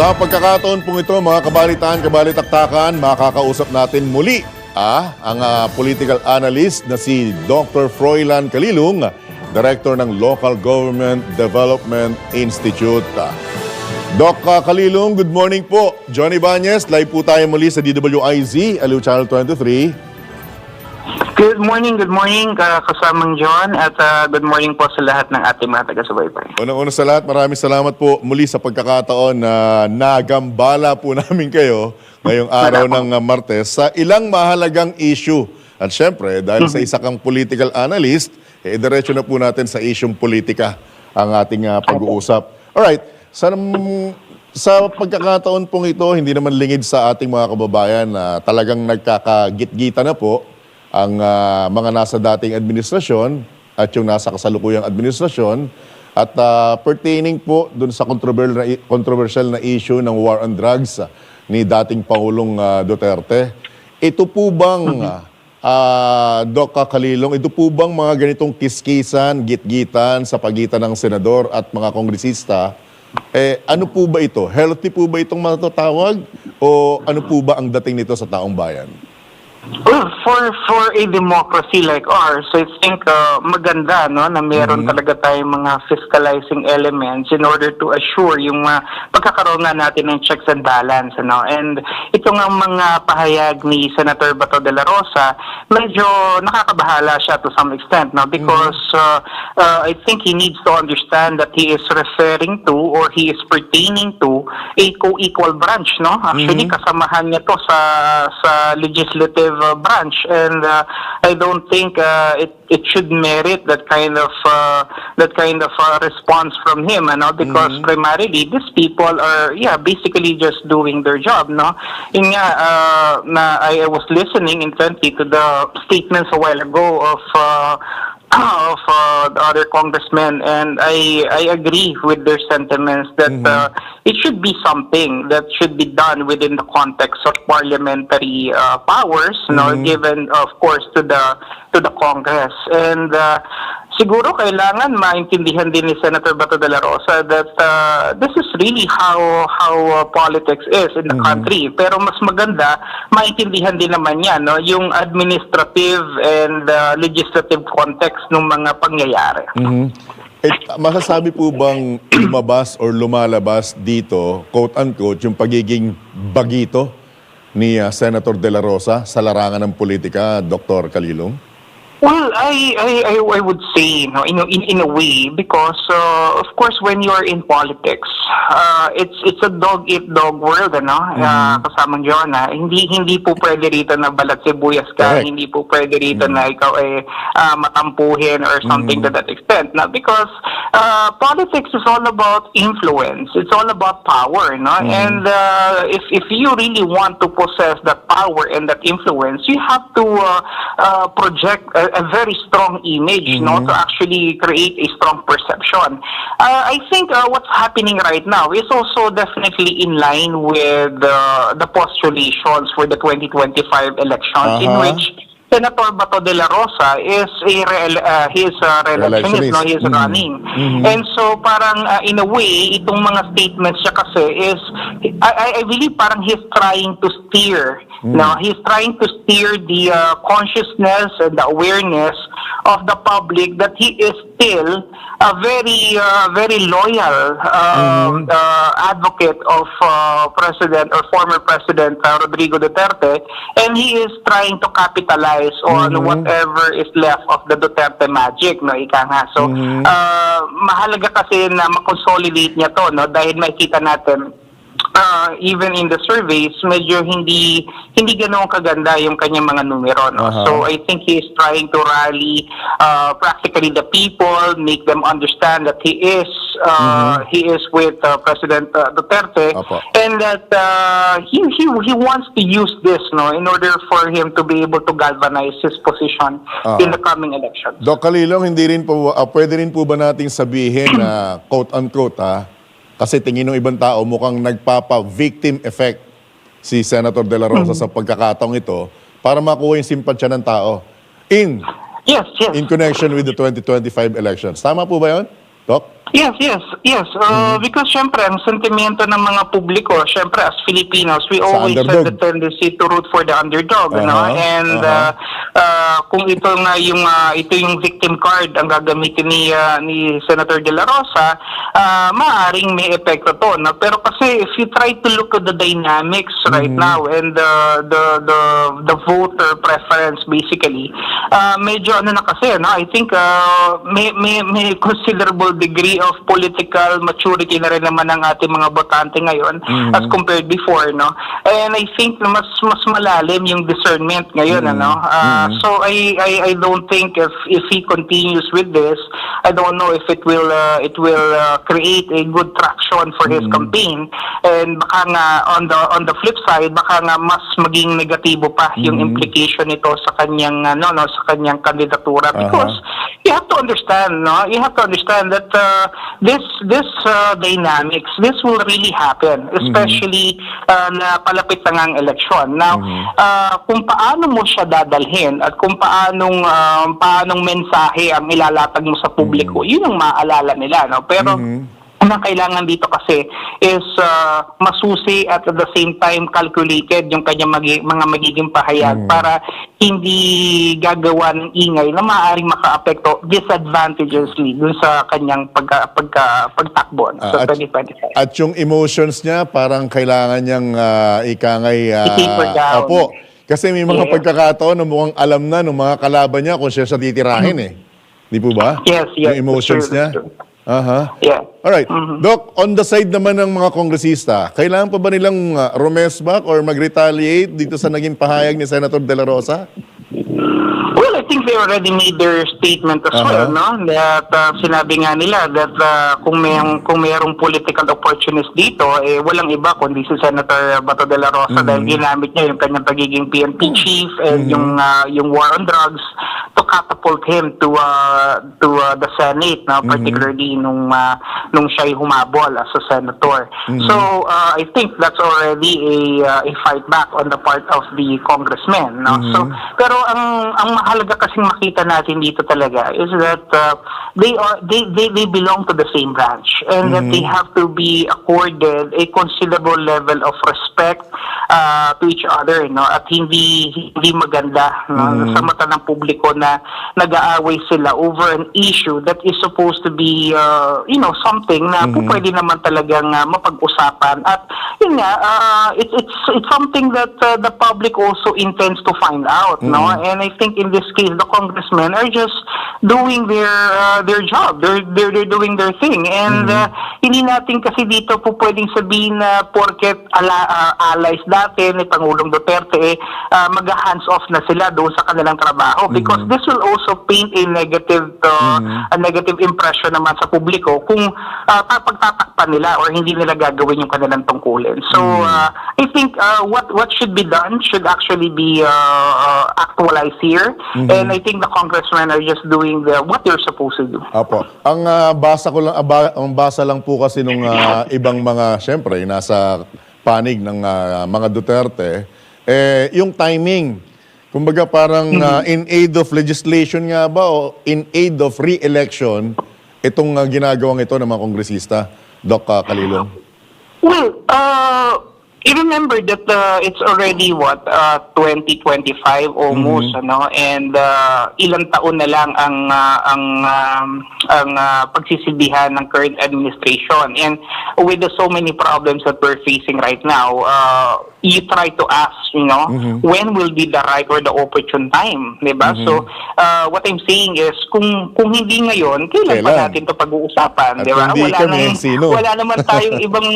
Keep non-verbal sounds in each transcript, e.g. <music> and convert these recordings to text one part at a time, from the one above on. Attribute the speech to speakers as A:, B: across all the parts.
A: Sa pagkakataon pong ito, mga kabalitaan, kabalitaktakan, makakausap natin muli ah, ang ah, political analyst na si Dr. Froilan Kalilung, Director ng Local Government Development Institute. Ah, Doc ah, Kalilung, good morning po. Johnny Banyes, live po tayo muli sa DWIZ, Aliw Channel 23.
B: Good morning, good morning ka kasamang John at uh, good morning po sa lahat ng ating mga taga-subaybay.
A: Unang-una sa lahat, maraming salamat po muli sa pagkakataon na nagambala po <laughs> namin kayo ngayong araw ng uh, Martes sa ilang mahalagang issue. At syempre, dahil sa isa kang political analyst, eh, diretso na po natin sa isyong politika ang ating uh, pag-uusap. Alright, sa, sa pagkakataon pong ito, hindi naman lingid sa ating mga kababayan na talagang nagkakagit-gita na po ang ah, mga nasa dating administrasyon at yung nasa kasalukuyang administrasyon at ah, pertaining po dun sa controversial na, controversial na issue ng war on drugs ah, ni dating Pangulong ah, Duterte. Ito po bang, ah, Doc Kalilong, ito po bang mga ganitong kiskisan, gitgitan sa pagitan ng senador at mga kongresista, eh, ano po ba ito? Healthy po ba itong matatawag? O ano po ba ang dating nito sa taong bayan?
B: Well, for for a democracy like ours, I think uh, maganda no na meron talaga tayong mga fiscalizing elements in order to assure yung uh, pagkakaroon nga natin ng checks and balance ano. And ito nga mga pahayag ni Senator Bato de la Rosa, medyo nakakabahala siya to some extent no because uh, uh, I think he needs to understand that he is referring to or he is pertaining to a co-equal branch no. Actually kasamahan niya to sa sa legislative uh, branch and uh, I don't think uh, it it should merit that kind of uh, that kind of uh, response from him ano? Because primarily these people are yeah basically just doing their job no? Yun nga uh, na I, I was listening intently to the statements a while ago of uh, of uh, the other congressmen, and I I agree with their sentiments that uh, it should be something that should be done within the context of parliamentary uh, powers, you know, given of course to the to the Congress, and uh, siguro kailangan maintindihan din ni Senator Bato de la Rosa that uh, this is really how how uh, politics is in the country. Pero mas maganda maintindihan din naman niya no yung administrative and uh, legislative context ng mga pangyayari.
A: Eh, masasabi po bang <clears throat> lumabas or lumalabas dito, quote-unquote, yung pagiging bagito ni ah, Senator De La Rosa sa larangan ng politika, Dr. Kalilong?
B: Well, I, I, I, I would say, no, in, a- in, in a way, because uh, of course, when you are in politics, uh, it's it's a dog eat dog world, ano? Uh, kasamang John, ah. hindi hindi po pwede rito na balat sibuyas ka,
A: Correct.
B: hindi po pwede rito na ikaw ay ah, matampuhin or something to that extent. Na because uh, politics is all about influence. It's all about power, no? And uh, if if you really want to possess that power and that influence, you have to uh, uh, project a, a very strong image, no, to actually create a strong perception. Uh, I think uh, what's happening right now is also definitely in line with uh, the postulations for the 2025 elections, in
A: Uh-huh.
B: which Senator Bato de la Rosa is a re- uh, he is a re-electionist, no? He is
A: Mhm.
B: running. And so parang uh, in a way, itong mga statements niya kasi is, I, I- believe parang he's trying to steer, no? He's trying to steer the uh, consciousness and the awareness of the public that he is still a very, uh, very loyal uh, uh, advocate of uh, President or former President uh, Rodrigo Duterte, and he is trying to capitalize on whatever is left of the Duterte magic, no, ika nga. So, uh, mahalaga kasi na makonsolidate niya to, no, dahil makita natin uh, even in the surveys, medyo hindi hindi ganoon kaganda yung kanyang mga numero. No?
A: Aha.
B: So I think he is trying to rally uh, practically the people, make them understand that he is uh, he is with uh, President uh, Duterte,
A: Apo.
B: and that uh, he, he he wants to use this no in order for him to be able to galvanize his position
A: Aha.
B: in the coming elections.
A: Doc Kalilong, hindi rin po, ah, pwede rin po ba nating sabihin na quote-unquote ha, kasi tingin ng ibang tao mukhang nagpapa-victim effect si Senator De La Rosa sa pagkakataong ito para makuha yung simpatsya ng tao in
B: Yes, yes.
A: in connection with the 2025 elections. Tama po ba yun, Doc?
B: Yes, yes, yes. Uh, Because syempre, ang sentimento ng mga publiko, syempre as Filipinos, we
A: Sa
B: always have
A: underdog.
B: the tendency to root for the underdog, no?
A: Aha,
B: And
A: aha.
B: uh, uh, kung ito nga yung uh, ito yung victim card ang gagamitin ni uh, ni Senator De La Rosa, uh, maaring may epekto to, no? Pero kasi if you try to look at the dynamics right
A: Mm-hmm.
B: now and the the the the voter preference basically, uh, medyo ano na kasi, no? I think uh, may, may may considerable degree of political maturity na rin naman ang ating mga botante ngayon
A: Mm-hmm.
B: as compared before, no? And I think na mas mas malalim yung discernment ngayon,
A: Mm-hmm.
B: ano? Uh, So I, I I don't think if if he continues with this, I don't know if it will uh, it will uh, create a good traction for his campaign. And baka nga on the on the flip side, baka nga mas maging negatibo pa yung implication nito sa kanyang ano no sa kanyang kandidatura because you have to understand, no? You have to understand that uh, this this uh, dynamics, this will really happen, especially uh, na palapit na nga ang eleksyon. Now, uh, kung paano mo siya dadalhin at kung paanong um, paanong mensahe ang ilalatag mo sa publiko, yun ang maaalala nila, no? Pero ang kailangan dito kasi is uh, masusi at at the same time calculated yung kanyang magi- mga magiging pahayag para hindi gagawa ng ingay na maaaring makaapekto disadvantageously dun sa kanyang pagka, pagka, pagtakbo
A: Ah,
B: sa
A: at,
B: 2025.
A: at yung emotions niya, parang kailangan niyang uh, ikangay... ah,
B: down.
A: Opo. Kasi may mga
B: Yes.
A: pagkakataon na mukhang alam na ng mga kalaban niya kung siya sa titirahin eh. Di po ba?
B: Yes, yes,
A: Yung emotions
B: true,
A: niya.
B: true.
A: Aha.
B: Yeah.
A: Alright. Doc, on the side naman ng mga kongresista, kailangan pa ba nilang uh, rumesback or mag-retaliate dito sa naging pahayag ni Senator De La Rosa?
B: Think they already made their statement as
A: Uh-huh.
B: well, no? That uh, sinabi nga nila that uh, kung may kung mayroong political opportunist dito, eh walang iba kundi si Senator Bato de la Rosa dahil ginamit niya yung kanyang pagiging PNP chief and yung uh, yung war on drugs to catapult him to uh, to uh, the Senate, no? particularly nung uh, nung siya'y humabol as a senator. So, uh, I think that's already a uh, a fight back on the part of the congressmen, no? So, pero ang ang mahalaga kasing makita natin dito talaga is that uh, they are they, they they belong to the same branch and that they have to be accorded a considerable level of respect uh, to each other no at hindi hindi maganda no? sa mata ng publiko na nag-aaway sila over an issue that is supposed to be uh, you know something na po pwede naman talagang uh, mapag-usapan at nga uh, it's it's it's something that uh, the public also intends to find out no? And I think in this case the congressmen are just doing their uh, their job. They're, they're they're doing their thing. And uh, hindi natin kasi dito po pwedeng sabihin na porket ala, uh, allies dati ni Pangulong Duterte eh, uh, mag-hands off na sila doon sa kanilang trabaho. Because this will also paint a negative uh, a negative impression naman sa publiko kung uh, pagtatakpan nila or hindi nila gagawin yung kanilang tungkulin. So uh, I think uh, what what should be done should actually be uh, uh, actualized here and I think the congressmen are just doing the, what they're supposed to do.
A: Apo. Ang ah, basa ko lang aba, ang basa lang po kasi nung ah, ibang mga syempre nasa panig ng ah, mga Duterte eh yung timing. Kumbaga parang ah, in aid of legislation nga ba o in aid of re-election itong ah, ginagawang ito ng mga kongresista, Doc ah, Kalilong.
B: Well, uh, you remember that uh, it's already what uh, 2025 almost ano? And uh, ilang taon na lang ang uh, ang um, ang uh, pagsisilbihan ng current administration. And with the so many problems that we're facing right now uh, you try to ask you know when will be the right or the opportune time 'di ba so uh, what I'm saying is kung kung hindi ngayon kailan, pa
A: Kailan?
B: natin to pag-uusapan 'di ba wala
A: sino.
B: wala naman tayong <laughs> ibang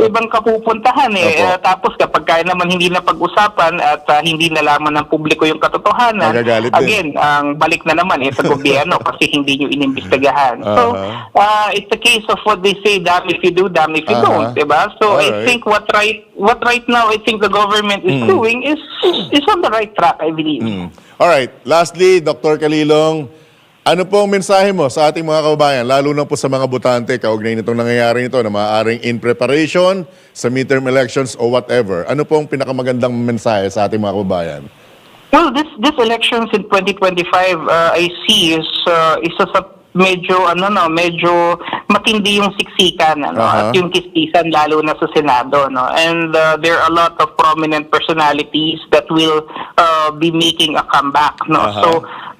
B: ibang kapupuntahan eh. Eh, tapos kapag kaya naman hindi na pag-usapan at ah, hindi nalaman ng publiko yung katotohanan,
A: Magagalit din.
B: again, ang balik na naman eh sa gobyerno <laughs> kasi hindi nyo inimbestigahan. So,
A: Aha.
B: ah, it's a case of what they say, damn if you do, damn if you
A: Aha.
B: don't, diba? So, I
A: Alright.
B: think what right what right now I think the government is doing is is on the right track, I believe.
A: Mm. Alright, lastly, Dr. Kalilong, ano po ang mensahe mo sa ating mga kababayan, lalo na po sa mga butante, kaugnay nitong nangyayari nito na maaaring in preparation sa midterm elections o whatever. Ano po ang pinakamagandang mensahe sa ating mga kababayan?
B: Well, this this elections in 2025, uh, I see is uh, is a medyo ano no, medyo matindi yung siksikan ano
A: Aha.
B: at yung kiskisan lalo na sa Senado no. And uh, there are a lot of prominent personalities that will uh, be making a comeback no.
A: Aha.
B: So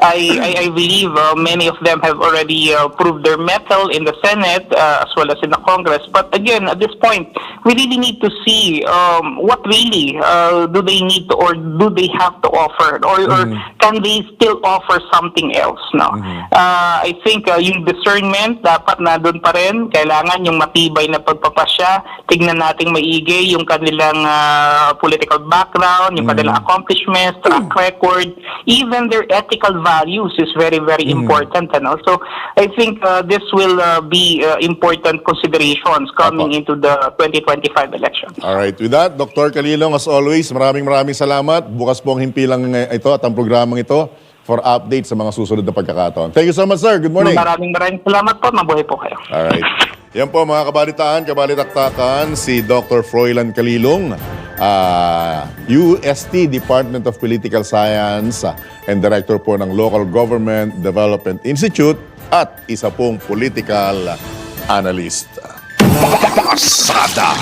B: I, I, I believe uh, many of them have already uh, proved their mettle in the Senate uh, as well as in the Congress. But again, at this point, we really need to see um, what really uh, do they need to or do they have to offer or, or can they still offer something else? No, uh, I think uh, yung discernment dapat na doon pa rin. Kailangan yung matibay na pagpapasya. Tignan nating maigi yung kanilang uh, political background, yung kanilang accomplishments, track record, even their ethical values is very very important. Ano? So I think uh, this will uh, be uh, important considerations coming
A: Apo.
B: into the 2025 election.
A: Alright, with that, Dr. Kalilong, as always, maraming maraming salamat. Bukas po ang himpilang uh, ito at ang programang ito for update sa mga susunod na pagkakataon. Thank you so much, sir. Good morning.
B: Maraming maraming salamat po. Mabuhay po kayo.
A: Alright. Yan po mga kabalitaan, kabalitaktakan, si Dr. Froilan Kalilong, ah, UST Department of Political Science and Director po ng Local Government Development Institute at isa pong political analyst.
C: Pasada